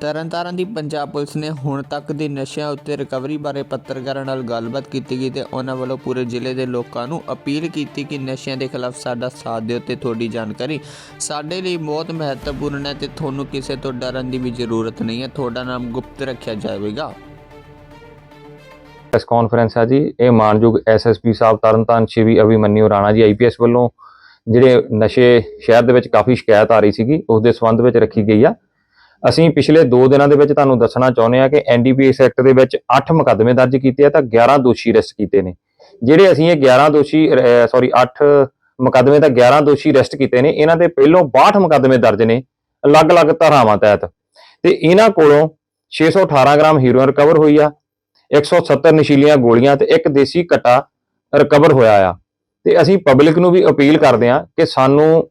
ਤਰਨਤਾਰਨ ਦੀ Punjab police ਨੇ ਹੁਣ ਤੱਕ ਦੀ ਨਸ਼ਿਆਂ ਉੱਤੇ ਰਿਕਵਰੀ ਬਾਰੇ ਪੱਤਰਕਾਰਾਂ ਨਾਲ ਗੱਲਬਾਤ ਕੀਤੀ ਗਈ ਤੇ ਉਹਨਾਂ ਵੱਲੋਂ ਪੂਰੇ ਜ਼ਿਲ੍ਹੇ ਦੇ ਲੋਕਾਂ ਨੂੰ ਅਪੀਲ ਕੀਤੀ ਕਿ ਨਸ਼ਿਆਂ ਦੇ ਖਿਲਾਫ ਸਾਡਾ ਸਾਥ ਦਿਓ ਤੇ ਤੁਹਾਡੀ ਜਾਣਕਾਰੀ ਸਾਡੇ ਲਈ ਬਹੁਤ ਮਹੱਤਵਪੂਰਨ ਹੈ ਤੇ ਤੁਹਾਨੂੰ ਕਿਸੇ ਤੋਂ ਡਰਨ ਦੀ ਵੀ ਜ਼ਰੂਰਤ ਨਹੀਂ ਹੈ। ਤੁਹਾਡਾ ਨਾਮ ਗੁਪਤ ਰੱਖਿਆ ਜਾਵੇਗਾ। ਪ੍ਰੈਸ ਕਾਨਫਰੰਸ ਆ ਜੀ। ਇਹ ਮਾਨਯੋਗ ਐਸਐਸਪੀ ਸਾਹਿਬ ਤਰਨਤਾਰਨ ਸ਼੍ਰੀ ਅਭਿਮਨਿਊ ਰਾਣਾ ਜੀ ਆਈਪੀਐਸ ਵੱਲੋਂ ਜਿਹੜੇ ਨਸ਼ੇ ਸ਼ਹਿਰ ਦੇ ਵਿੱਚ ਕਾਫੀ ਸ਼ਿਕਾਇਤ ਆ ਰਹੀ ਸੀਗੀ, ਉਸ ਦੇ ਸੰਬੰਧ ਵਿੱਚ ਰੱਖੀ ਗਈ ਆ। ਅਸੀਂ ਪਿਛਲੇ 2 ਦਿਨਾਂ ਦੇ ਵਿੱਚ ਤੁਹਾਨੂੰ ਦੱਸਣਾ ਚਾਹੁੰਦੇ ਆ ਕਿ ਐਨਡੀਪੀਐਸ ਐਕਟ ਦੇ ਵਿੱਚ 8 ਮੁਕੱਦਮੇ ਦਰਜ ਕੀਤੇ ਆ ਤਾਂ 11 ਦੋਸ਼ੀ ਅਰੈਸਟ ਕੀਤੇ ਨੇ। ਜਿਹੜੇ ਅਸੀਂ ਇਹ 11 ਦੋਸ਼ੀ ਸੌਰੀ 8 ਮੁਕੱਦਮੇ ਤਾਂ 11 ਦੋਸ਼ੀ ਅਰੈਸਟ ਕੀਤੇ ਨੇ, ਇਹਨਾਂ ਦੇ ਪਹਿਲੋਂ 62 ਮੁਕੱਦਮੇ ਦਰਜ ਨੇ, ਅਲੱਗ-ਅਲੱਗ ਧਾਰਾਵਾਂ ਤਹਿਤ। ਤੇ ਇਹਨਾਂ ਕੋਲੋਂ 618 ਗ੍ਰਾਮ ਹੀਰੋਇਨ ਰਿਕਵਰ ਹੋਈ ਆ 170 ਨਸ਼ੀਲੀਆਂ ਗੋਲੀਆਂ ਤੇ ਇੱਕ ਦੇਸੀ ਕਟਾ ਰਿਕਵਰ ਹੋਇਆ ਆ। ਤੇ ਅਸੀਂ ਪਬਲਿਕ ਨੂੰ ਵੀ ਅਪੀਲ ਕਰਦੇ ਆ ਕਿ ਸਾਨੂੰ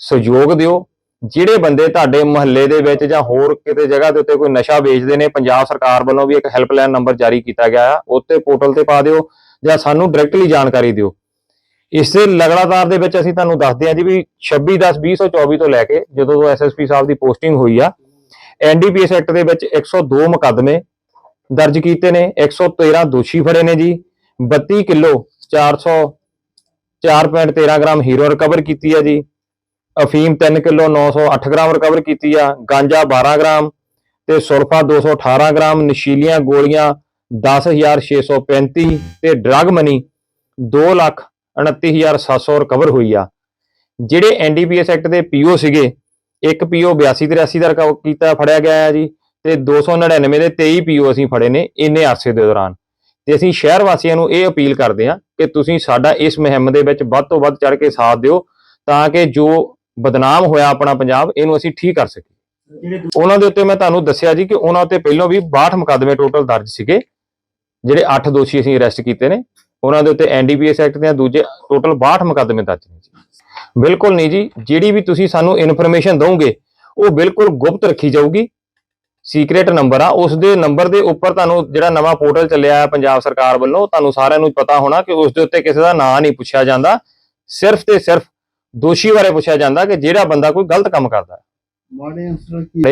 ਸਹਿਯੋਗ ਦਿਓ ਜਿਹੜੇ ਬੰਦੇ ਤੁਹਾਡੇ ਮੁਹੱਲੇ ਦੇ ਵਿੱਚ ਜਾਂ ਹੋਰ ਕਿਤੇ ਜਗ੍ਹਾ ਦੇ ਉੱਤੇ ਕੋਈ ਨਸ਼ਾ ਵੇਚਦੇ ਨੇ, ਪੰਜਾਬ ਸਰਕਾਰ ਵੱਲੋਂ ਵੀ ਇੱਕ ਹੈਲਪਲਾਈਨ ਨੰਬਰ ਜਾਰੀ ਕੀਤਾ ਗਿਆ ਆ, ਉੱਤੇ ਪੋਰਟਲ ਤੇ ਪਾ ਦਿਓ ਜਾਂ ਸਾਨੂੰ ਡਾਇਰੈਕਟਲੀ ਜਾਣਕਾਰੀ ਦਿਓ। ਇਸੇ ਲਗਾਤਾਰ ਦੇ ਵਿੱਚ ਅਸੀਂ ਤੁਹਾਨੂੰ ਦੱਸਦੇ ਹਾਂ ਜੀ ਵੀ 26 10 2024 ਤੋਂ ਲੈ ਕੇ ਜਦੋਂ ਤੋਂ ਐਸਐਸਪੀ ਸਾਹਿਬ ਦੀ ਪੋਸਟਿੰਗ ਹੋਈ ਆ ਐਨਡੀਪੀਐਸ ਐਕਟ ਦੇ ਵਿੱਚ 102 ਮੁਕੱਦਮੇ ਦਰਜ ਕੀਤੇ ਨੇ 113 ਦੋਸ਼ੀ ਫੜੇ ਨੇ ਜੀ 32 ਕਿਲੋ 400 4.13 ਗ੍ਰਾਮ ਹੀਰੋ ਰਿਕਵਰ ਕੀਤੀ ਹੈ ਜੀ। ਅਫੀਮ 3 ਕਿਲੋ 908 ਗ੍ਰਾਮ ਰਿਕਵਰ ਕੀਤੀ ਆ, ਗਾਂਜਾ 12 ਗ੍ਰਾਮ ਤੇ ਸੁਲਫਾ 218 ਗ੍ਰਾਮ, ਨਸ਼ੀਲੀਆਂ ਗੋਲੀਆਂ 10635 ਤੇ ਡਰੱਗ ਮਨੀ 229700 ਰਿਕਵਰ ਹੋਈ ਆ। ਜਿਹੜੇ ਐਨਡੀਪੀਐਸ ਐਕਟ ਦੇ ਪੀਓ ਸੀਗੇ, ਇੱਕ ਪੀਓ 82 83 ਦਾ ਰਿਕਵਰ ਕੀਤਾ, ਫੜਿਆ ਗਿਆ ਹੈ ਜੀ, ਤੇ 299 ਦੇ 23 ਪੀਓ ਅਸੀਂ ਫੜੇ ਨੇ ਇੰਨੇ ਅਰਸੇ ਦੇ ਦੌਰਾਨ। ਤੇ ਅਸੀਂ ਸ਼ਹਿਰ ਵਾਸੀਆਂ ਨੂੰ ਇਹ ਅਪੀਲ ਕਰਦੇ ਹਾਂ ਕਿ ਤੁਸੀਂ ਸਾਡਾ ਇਸ ਮੁਹਿੰਮ ਦੇ ਵਿੱਚ ਵੱਧ ਤੋਂ ਵੱਧ ਚੜ ਕੇ ਸਾਥ ਦਿਓ, ਤਾਂ ਕਿ ਜੋ ਬਦਨਾਮ ਹੋਇਆ ਆਪਣਾ ਪੰਜਾਬ, ਇਹਨੂੰ ਅਸੀਂ ਠੀਕ ਕਰ ਸਕੀਏ। ਉਹਨਾਂ ਦੇ ਉੱਤੇ ਮੈਂ ਤੁਹਾਨੂੰ ਦੱਸਿਆ ਜੀ ਕਿ ਉਹਨਾਂ ਉੱਤੇ ਪਹਿਲਾਂ ਵੀ 62 ਮੁਕੱਦਮੇ ਟੋਟਲ ਦਰਜ ਸੀਗੇ, ਜਿਹੜੇ 8 ਦੋਸ਼ੀ ਅਸੀਂ ਅਰੈਸਟ ਕੀਤੇ ਨੇ। ਉਹਨਾਂ ਦੇ ਉੱਤੇ ਐਨਡੀਪੀਐਸ ਐਕਟ ਦੇ ਦੂਜੇ ਟੋਟਲ 62 ਮੁਕੱਦਮੇ ਦਰਜ ਨੇ ਜੀ। ਬਿਲਕੁਲ ਨਹੀਂ ਜੀ, ਜਿਹੜੀ ਵੀ ਤੁਸੀਂ ਸਾਨੂੰ ਇਨਫੋਰਮੇਸ਼ਨ ਦਿਓਗੇ, ਉਹ ਬਿਲਕੁਲ ਗੁਪਤ ਰੱਖੀ ਜਾਊਗੀ। ਸੀਕ੍ਰੇਟ ਨੰਬਰ ਆ, ਉਸ ਦੇ ਨੰਬਰ ਦੇ ਉੱਪਰ ਤੁਹਾਨੂੰ ਜਿਹੜਾ ਨਵਾਂ ਪੋਰਟਲ ਚੱਲਿਆ ਹੈ ਪੰਜਾਬ ਸਰਕਾਰ ਵੱਲੋਂ, ਤੁਹਾਨੂੰ ਸਾਰਿਆਂ ਨੂੰ ਪਤਾ ਹੋਣਾ ਕਿ ਉਸ ਦੇ ਉੱਤੇ ਕਿਸੇ ਦਾ ਨਾਂ ਨਹੀਂ ਪੁੱਛਿਆ ਜਾਂਦਾ। ਸਿਰਫ ਤੇ ਸਿਰਫ ਦੋਸ਼ੀ ਬਾਰੇ ਪੁੱਛਿਆ ਜਾਂਦਾ ਕਿ ਜਿਹੜਾ ਬੰਦਾ ਕੋਈ ਗਲਤ ਕੰਮ ਕਰਦਾ ਹੈ। ਮਾੜੇ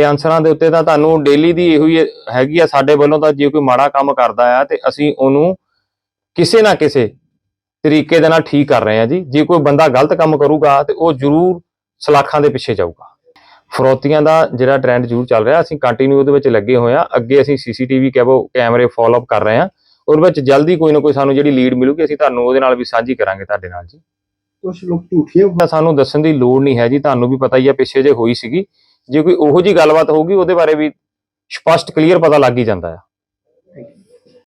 ਅੰਸਰ ਕੀ ਦੇ ਉੱਤੇ ਤਾਂ ਤੁਹਾਨੂੰ ਡੇਲੀ ਦੀ ਇਹੋ ਹੀ ਹੈਗੀ ਆ ਸਾਡੇ ਵੱਲੋਂ ਤਾਂ ਜੇ ਕੋਈ ਮਾੜਾ ਕੰਮ ਕਰਦਾ ਆ ਤੇ ਅਸੀਂ ਉਹਨੂੰ ਕਿਸੇ ਨਾ ਕਿਸੇ ਤਰੀਕੇ ਦੇ ਨਾਲ ਠੀਕ ਕਰ ਰਹੇ ਆ ਜੀ। ਜੇ ਕੋਈ ਬੰਦਾ ਗਲਤ ਕੰਮ ਕਰੂਗਾ ਤੇ ਉਹ ਜ਼ਰੂਰ ਸਲਾਖਾਂ ਦੇ ਪਿੱਛੇ ਜਾਊਗਾ। ਫਰੋਤੀਆਂ ਦਾ ਜਿਹੜਾ ਟ੍ਰੈਂਡ ਜ਼ਰੂਰ ਚੱਲ ਰਿਹਾ ਅਸੀਂ ਕੰਟੀਨਿਊ ਉਹਦੇ ਵਿੱਚ ਲੱਗੇ ਹੋਏ ਆ। ਅੱਗੇ ਅਸੀਂ ਸੀਸੀਟੀਵੀ ਕੈਬੋ ਕੈਮਰੇ ਫਾਲੋ ਅਪ ਕਰ ਰਹੇ ਆ। ਉਹਦੇ ਵਿੱਚ ਜਲਦੀ ਕੋਈ ਨਾ ਕੋਈ ਸਾਨੂੰ ਜਿਹੜੀ ਲੀਡ ਮਿਲੂਗੀ ਅਸੀਂ ਤੁਹਾਨੂੰ ਉਹਦੇ ਨਾਲ ਵੀ ਸਾਂਝੀ ਕਰਾਂਗੇ ਤੁਹਾਡੇ ਨਾਲ ਜੀ। ਕੁਝ ਲੋਕ ਝੂਠੀਆਂ ਤਾਂ ਸਾਨੂੰ ਦੱਸਣ ਦੀ ਲੋੜ ਨਹੀਂ ਹੈ ਜੀ, ਤੁਹਾਨੂੰ ਵੀ ਪਤਾ ਹੀ ਆ ਪਿੱਛੇ ਜੇ ਹੋਈ ਸੀਗੀ, ਜੇ ਕੋਈ ਉਹੋ ਜੀ ਗੱਲਬਾਤ ਹੋਊਗੀ, ਉਹਦੇ ਬਾਰੇ ਵੀ ਸਪਸ਼ਟ ਕਲੀਅਰ ਪਤਾ ਲੱਗ ਹੀ ਜਾਂਦਾ ਆ